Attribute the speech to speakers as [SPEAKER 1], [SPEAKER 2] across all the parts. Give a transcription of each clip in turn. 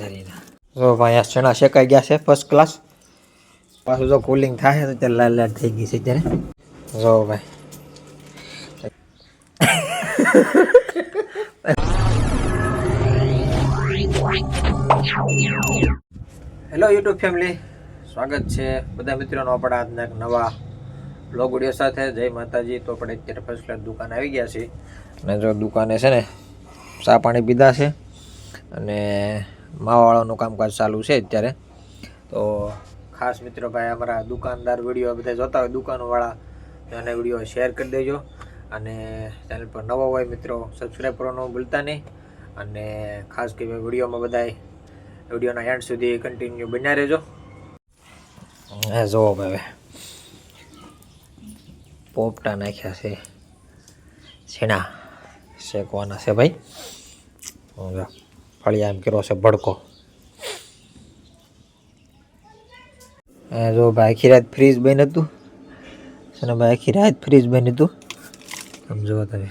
[SPEAKER 1] ધરીને જો ભાઈ આ ચણા શેકાઈ ગયા છે ફર્સ્ટ ક્લાસ પાછું જો કુલિંગ થાય તો ત્યારે લાલ લાલ થઈ ગઈ છે ત્યારે જો ભાઈ. હેલો યુટ્યુબ ફેમિલી સ્વાગત છે બધા મિત્રોનો આપણા આજના એક નવા બ્લોગ વીડિયો સાથે. જય માતાજી. તો આપણે અત્યારે ફર્સ્ટ ક્લાસ દુકાન આવી ગયા છીએ. અને જો દુકાને છે ને, ચા પાણી પીધા છે. અને માવાવાળાનું કામકાજ ચાલુ છે અત્યારે. તો ખાસ મિત્રો ભાઈ, અમારા દુકાનદાર વીડિયો બધા જોતા હોય, દુકાનવાળા અને વીડિયો શેર કરી દેજો. અને ચેનલ પર નવા હોય મિત્રો સબસ્ક્રાઈબ કરવાનું ભૂલતા નહીં. અને ખાસ કે વિડીયોમાં બધાય વિડીયોના એન્ડ સુધી કન્ટિન્યુ બન્યા રહેજો. હે જોવો ભાઈ, પોપટા નાખ્યા છે. છીણા શેકવાના છે ભાઈ. હવે ફળિયા એમ કર્યો છે ભડકો. જો ભાઈ આખી રાત ફ્રીજ બન્યું હતું. અને ભાઈ આખી રાત ફ્રીજ બન્યું હતું. સમજો તમે.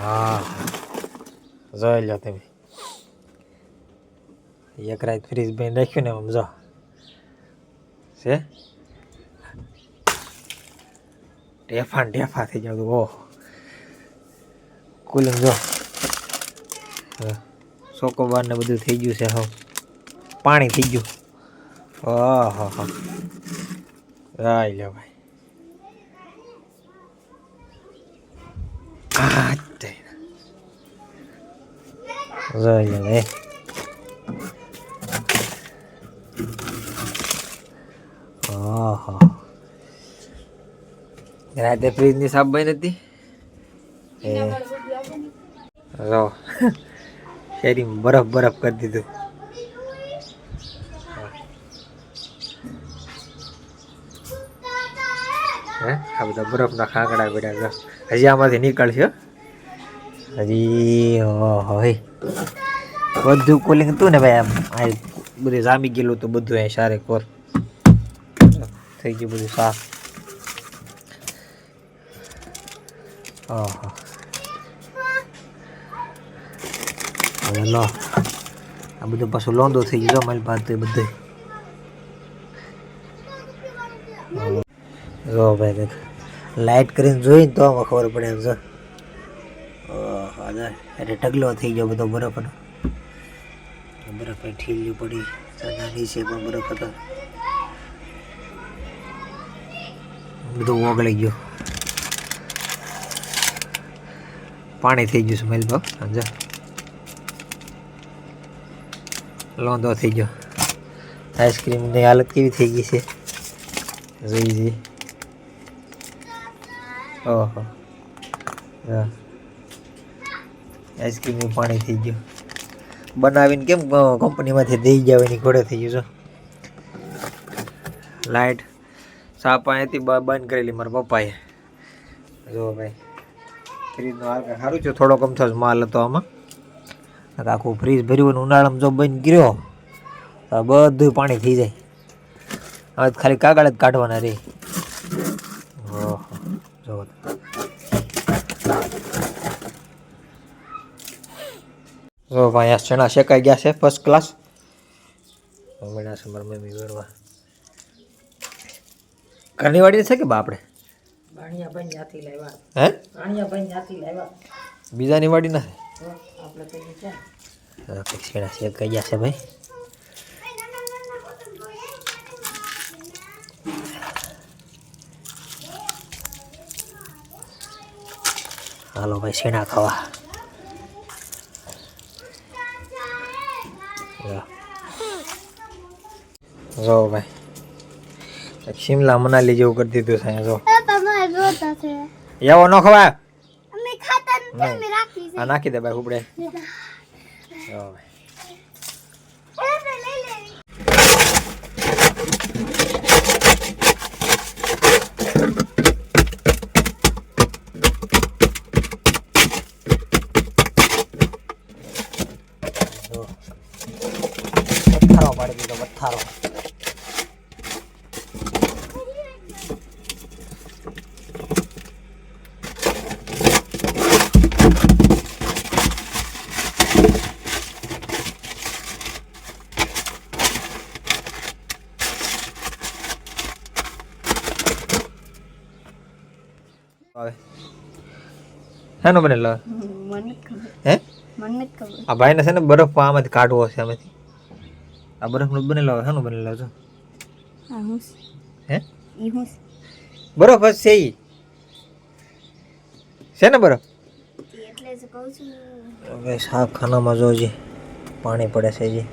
[SPEAKER 1] હા જોઈ લો તમે. એક રાત ફ્રીજ બેન રાખ્યું ને સમજો છે? ટેફા ને ટેફા થઈ જાવ ઓહ કુલિંગ જો ચોકોબાર ને બધું થઈ ગયું છે હવે પાણી થઈ ગયું ઓહો હો રાઈ લો ભાઈ આ તે રાઈ લો એ ઓહો રાતે ફ્રીજની સાફ બની હતી. એ જો શેરીમાં બરફ બરફ કરી દીધું. હે? આ બધા બરફના ખાંકડા પડ્યા છે. હજી આમાંથી નીકળશે. હજી હોય બધું કુલિંગ હતું ને ભાઈ આમ. બધું જામી ગયેલું હતું બધું અહીં સારે કોર. થઈ ગયું બધું સાફ. ઓહો હવે લો. આ બધું પાછું લોંદો થઈ ગયો મારી પાસે બધું. લાઇટ કરીને જોઈને તો ખબર પડે એમ છે એટલે ઢગલો થઈ ગયો બધો બરફનો બરફ ઠીલી પડી. નાની છે પણ બરફ હતો. બધું ઓગળી ગયું. પાણી થઈ ગયું છે બાપ સમજા લોંધો થઈ ગયો. આઈસ્ક્રીમની હાલત કેવી થઈ ગઈ છે? જોઈ જઈ ઓહો. આઈસ્ક્રીમનું પાણી થઈ ગયું. બનાવીને કેમ કંપનીમાંથી દઈ જવાની ઘોડે થઈ ગયું છે? લાઇટ સાપ અહીંયાથી બ- બંધ કરેલી મારા પપ્પાએ. જો ભાઈ. ફ્રીજનો હાલ સારું છે, થોડોક અમથો જ માલ હતો આમાં. આખું ફ્રીજ ભર્યું અને ઉનાળામાં જો બંધ ગયો, તો બધું પાણી થઈ જાય. હવે ખાલી કાગળ જ કાઢવાના રે. ઓહો જો ભાઈ, આ ચણા શેકાઈ ગયા છે ફર્સ્ટ ક્લાસ હમણાં સમર મારા મમ્મી વેરવા. ઘરની વાડી છે કે બા આપણે હે? બીજાની વાડી
[SPEAKER 2] ના? આપણે છે.
[SPEAKER 1] ગયા છે ભાઈ? હાલો ભાઈ શેણા ખાવા? જો ભાઈ શિમલા મનાલી જેવું કરી દીધું છે જો. એવો ન ખવાય.
[SPEAKER 3] અમે ખાતા નથી અમે રાખી છે
[SPEAKER 1] આ નાખી દે ભાઈ ઉપડે પથ્થારો પાડી દીધો પથ્થારો આવે શાનો બનેલો હે? આ ભાઈને છે ને બરફ આમાંથી કાઢવો છે આમાંથી. આ બરફનો બનેલો શાનો બનેલો છે.
[SPEAKER 3] હા?
[SPEAKER 1] બરફ હશે છે ઈ. છે ને બરફ? હવે સાફ ખાનામાં જો જે પાણી પડે છે જે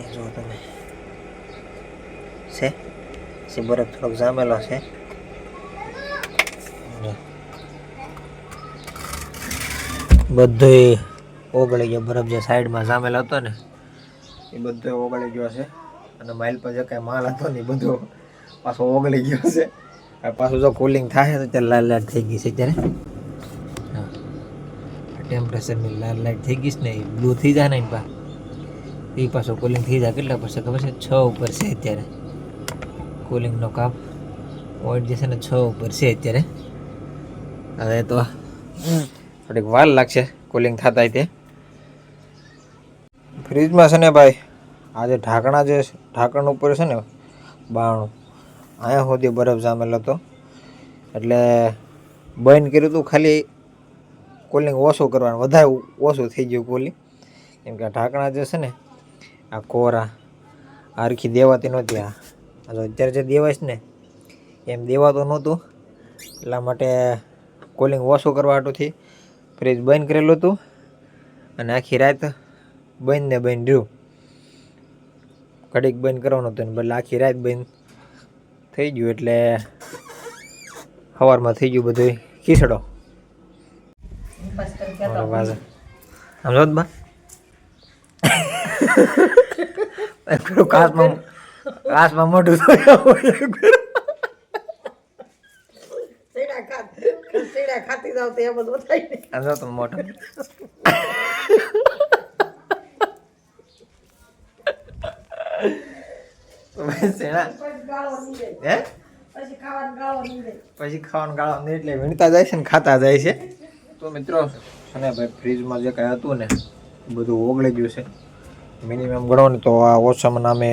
[SPEAKER 1] એ જો તમે. છે? બરફ થોડોક જામેલો છે. બધોય ઓગળી ગયો, બરફ જે સાઈડમાં સામેલ હતો ને, એ બધો ઓગળી ગયો છે. અને માઇલ પર જે કાંઈ માલ હતો ને એ બધો પાછો ઓગળી ગયો છે. પાછું જો કુલિંગ થાય તો ત્યારે લાલ લાલ થઈ ગઈ છે ત્યારે ટેમ્પરેચરની લાલ લાઈટ થઈ ગઈ છે ને, એ બ્લુ થઈ જાય ને પા એ પાછો કુલિંગ થઈ જાય કેટલા પર છે ખબર છે? છ ઉપર છે અત્યારે. કુલિંગનો કાપ. પોઈન્ટ જે છે ને, છ ઉપર છે અત્યારે. હવે તો થોડીક વાર લાગશે કુલિંગ થતા તે. ફ્રીજમાં છે ને ભાઈ, આ જે ઢાંકણા જે ઢાંકણ ઉપર છે ને બાણું અહીંયા સુધી બરફ જામેલો હતો. એટલે બંધ કર્યું હતું ખાલી કુલિંગ ઓછું કરવાનું, વધારે ઓછું થઈ ગયું કુલિંગ કેમ કે ઢાંકણા જે છે ને, આ કોરા આરખી દેવાતી નહોતી, આ. આ અત્યારે જે દેવાય છે ને, એમ દેવાતું નહોતું, એટલા માટે કુલિંગ ઓછું કરવા હાટુથી ફ્રીજ બંધ કરેલું હતું અને આખી રાત બંધ ને બંધ રહ્યું. ઘડીક બંધ કરવાનું હતું ને બદલે આખી રાત બંધ થઈ ગયું એટલે સવારમાં થઈ ગયું બધું ખીસડો સમજો કાશમાં કાશમાં બા. પેલું કાચમાં કાચમાં મોઢું ધોયું.
[SPEAKER 2] સીડા ખાત સીડા ખાતી જાવ તો એ બધું થાય ને
[SPEAKER 1] તો મોટો
[SPEAKER 2] પછી ખાવાનું ગાળો નીકળે
[SPEAKER 1] પછી ખાવાનું ગાળો ને એટલે વીણતા જાય છે ને ખાતા જાય છે. તો મિત્રો અને ભાઈ ફ્રીજમાં જે કાંઈ હતું ને બધું ઓગળી ગયું છે. મિનિમમ ગણો ને તો આ ઓછામાં નામે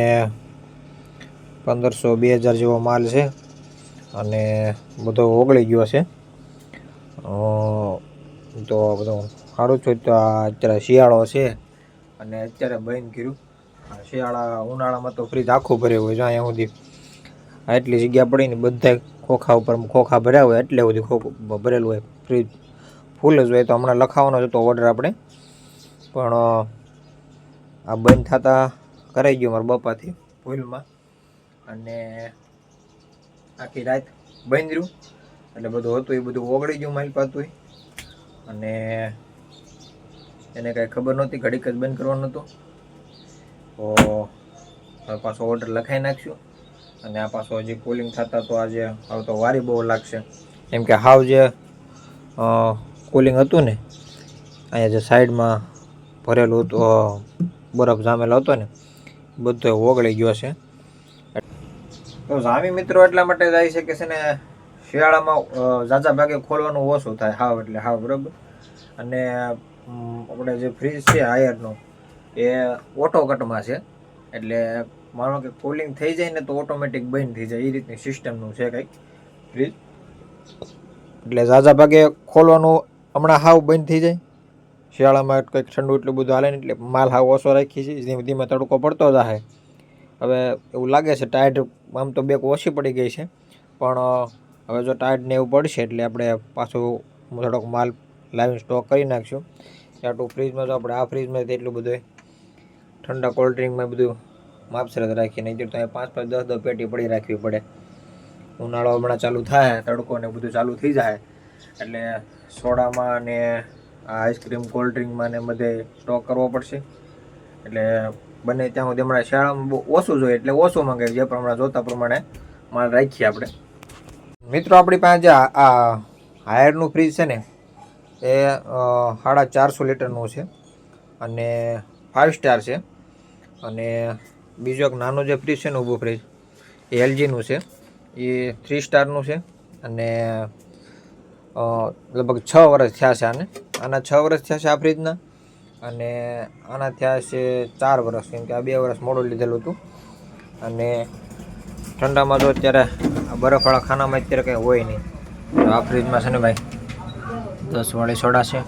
[SPEAKER 1] પંદરસો બે હજાર જેવો માલ છે. અને બધો ઓગળી ગયો છે. તો બધું સારું છું. તો અત્યારે શિયાળો છે અને અત્યારે બંધ કર્યું. શિયાળા ઉનાળામાં તો ફ્રીજ આખું ભર્યું હોય જ્યાં સુધી. આટલી જગ્યા પડીને બધા ખોખા ઉપર ખોખા ભર્યા હોય એટલે સુધી ખોખું ભરેલું હોય. ફ્રીજ ફૂલ જ હોય. તો હમણાં લખાવાનો જ હતો ઓર્ડર આપણે. પણ આ બંધ થતા કરાઈ ગયો મારા બાપાથી ભૂલમાં. અને આખી રાત બંધ રહ્યું. એટલે બધું હતું, એ બધું ઓગળી ગયું મારી પાતું અને એને કાંઈ ખબર નહોતી, ઘડીક જ બંધ કરવાનું હતું. તો હવે પાછો ઓર્ડર લખાઈ નાખશું અને આ પાછો હજી કુલિંગ થતા તો આજે હવે તો વારી બહુ લાગશે. એમ કે હાવ જે કુલિંગ હતું ને, અહીંયા જે સાઈડમાં ભરેલું હતું બરફ જામેલો હતો ને, બધો ઓગળી ગયો છે તો જામી મિત્રો, એટલા માટે જાય છે કે છે ને શિયાળામાં ઝાઝા ભાગે ખોલવાનું ઓછું થાય, હાવ એટલે હાવ, બરાબર? અને આપણે જે ફ્રીજ છે હાયરનો એ ઓટો કટમાં છે. એટલે માનો કે કુલિંગ થઈ જાય ને તો ઓટોમેટિક બંધ થઈ જાય, એ રીતની સિસ્ટમનું છે કંઈક ફ્રીજ એટલે ઝાઝા ભાગે ખોલવાનું હમણાં હાવ બંધ થઈ જાય. શિયાળામાં કંઈક ઠંડુ એટલું બધું હાલે ને એટલે માલ હાવ ઓછો રાખીએ છીએ, ધીમે ધીમે તડકો પડતો જાય હવે એવું લાગે છે ટાયર આમ તો બેક ઓછી પડી ગઈ છે, પણ હવે જો ટાઈટ ને એવું પડશે એટલે આપણે પાછું થોડોક માલ લાવીને સ્ટોક કરી નાખશું. આટલું ફ્રીજમાં જો આપણે આ ફ્રીજમાં તો એટલું બધું ઠંડા કોલ્ડ ડ્રિંકમાં બધું માપસરત રાખીએ. નહીં તો પાંચ પાંચ દસ દસ પેટી પડી રાખવી પડે. ઉનાળો હમણાં ચાલુ થાય, તડકો ને બધું ચાલુ થઈ જાય. એટલે સોડામાં ને આઈસ્ક્રીમ કોલ્ડ ડ્રિંકમાં ને બધે સ્ટોક કરવો પડશે. એટલે બને ત્યાં સુધી હમણાં શાળામાં ઓછું જોઈએ. એટલે ઓછું મંગાવી જે પ્રમાણે, જોતા પ્રમાણે માલ રાખીએ આપણે. મિત્રો, આપણી પાસે જે આ- હાયરનું ફ્રીજ છે ને, એ સાડા ચારસો લીટરનું છે અને ફાઇવ સ્ટાર છે. અને બીજો એક નાનો જે ફ્રીજ છે ને, ઊભો ફ્રીજ, એ એલજીનું છે. એ થ્રી સ્ટારનું છે અને લગભગ છ વર્ષ થયા છે આને. આના છ વર્ષ થયા છે આ ફ્રીજના અને આના થયા છે ચાર વર્ષ કેમ કે આ બે વર્ષ મોડું લીધેલું હતું. અને ઠંડામાં તો અત્યારે બરફવાળા ખાનામાં અત્યારે કંઈ હોય નહીં. તો આ ફ્રીજમાં છે ને ભાઈ, દસ વાળી સોડા છે.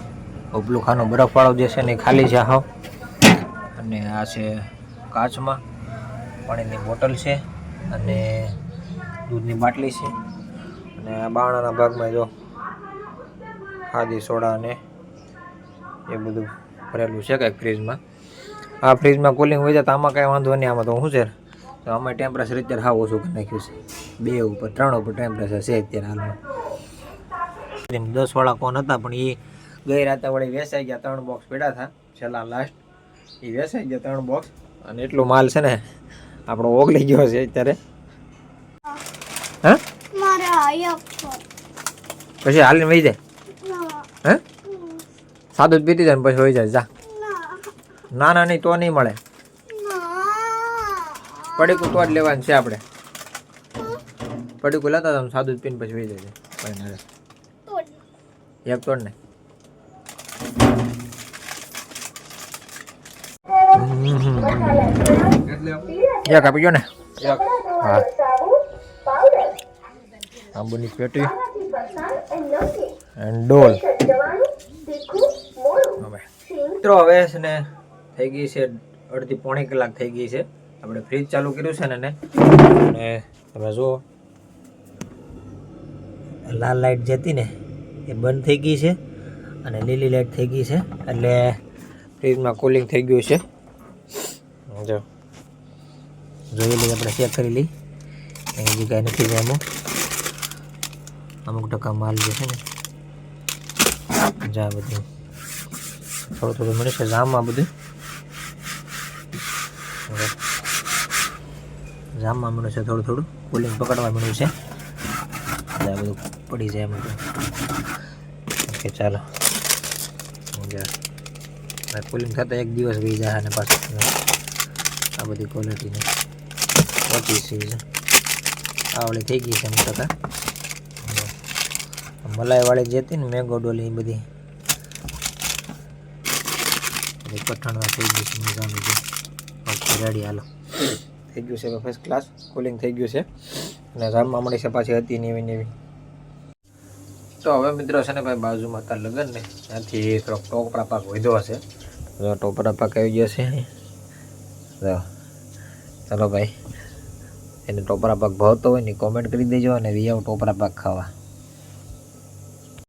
[SPEAKER 1] ઉપલું ખાનું બરફવાળો જે છે ને ખાલી છે હાવ. અને આ છે કાચમાં પાણીની બોટલ છે અને દૂધની બાટલી છે. અને આ બાણાના ભાગમાં જો ખાદી, સોડા અને એ બધું ભરેલું છે કંઈક ફ્રીજમાં. આ ફ્રીજમાં કુલિંગ હોય જાય તો આમાં કાંઈ વાંધો નહીં, આમાં તો શું છે? તો અમે ટેમ્પરેચર અત્યારે હાવ ઓછું કરી નાખ્યું છે. બે ઉપર ત્રણ ઉપર ટેમ્પરેચર છે અત્યારે હાલમાં. દસ વાળા કોણ હતા પણ એ ગઈ રાતે વળી વેચાઈ ગયા ત્રણ બોક્સ પડ્યા હતા છેલ્લા લાસ્ટ એ વેચાઈ ગયા ત્રણ બોક્સ અને એટલો માલ છે ને આપણો ઓગળી ગયો છે અત્યારે. હા? પછી હાલીને વહી જાય? હે? સાદું જ પીતી જાય ને પછી વહી જાય જા. ના. ના નહીં તો નહીં મળે. પડીકું તો જ લેવાનું છે આપણે. પડીકું લેતા તમે સાદું જ પીને પછી વહી જાય ભાઈ ના એક તોડ ને. એક આપી ગયો ને? હા. આંબુની પેટી. એન્ડ ડોલ. મિત્રો હવે છે ને થઈ ગઈ છે અડધી પોણી કલાક થઈ ગઈ છે. આપણે ફ્રીજ ચાલુ કર્યું છે ને અને તમે જુઓ, લાલ લાઇટ જતી ને, એ બંધ થઈ ગઈ છે અને લીલી લાઇટ થઈ ગઈ છે. એટલે ફ્રીજમાં કુલિંગ થઈ ગયું છે. જો, જોઈ લઈએ, આપણે ચેક કરી લઈ અહીં હજી કાંઈ નથી એમાં અમુક ટકા માલ જે છે ને, જા બધું. થોડું થોડું મળે છે જામમાં બધું હવે જામમાં મળ્યું છે થોડું થોડું. કુલિંગ પકડવા મળ્યું છે. એટલે આ બધું પડી જાય એમ ઓકે, ચાલો. કુલિંગ થતાં એક દિવસ ગઈ જાય અને પાછું આ બધી ક્વોલિટીની ઓછી સીઝ આ ઓલી થઈ ગઈ છે એમ ટકા મલાઈવાળી જે હતી ને મેંગો ડોલી એ બધી. પઠાણમાં થઈ ગઈ છે, મજાનું રેડી હાલો. થઈ ગયું છે ફર્સ્ટ ક્લાસ કુલિંગ થઈ ગયું છે. અને જામમાં મળી છે પાછી હતી નેવી એવી ને તો હવે મિત્રો છે ને ભાઈ, બાજુમાં હતા લગ્ન ને, ત્યાંથી થોડોક ટોપરા પાક વધ્યો હશે. તો ટોપરા પાક આવી ગયો છે ચાલો ભાઈ, એને ટોપરા પાક ભાવતો હોય ને કોમેન્ટ કરી દેજો અને વી આવ ટોપરા પાક ખાવા.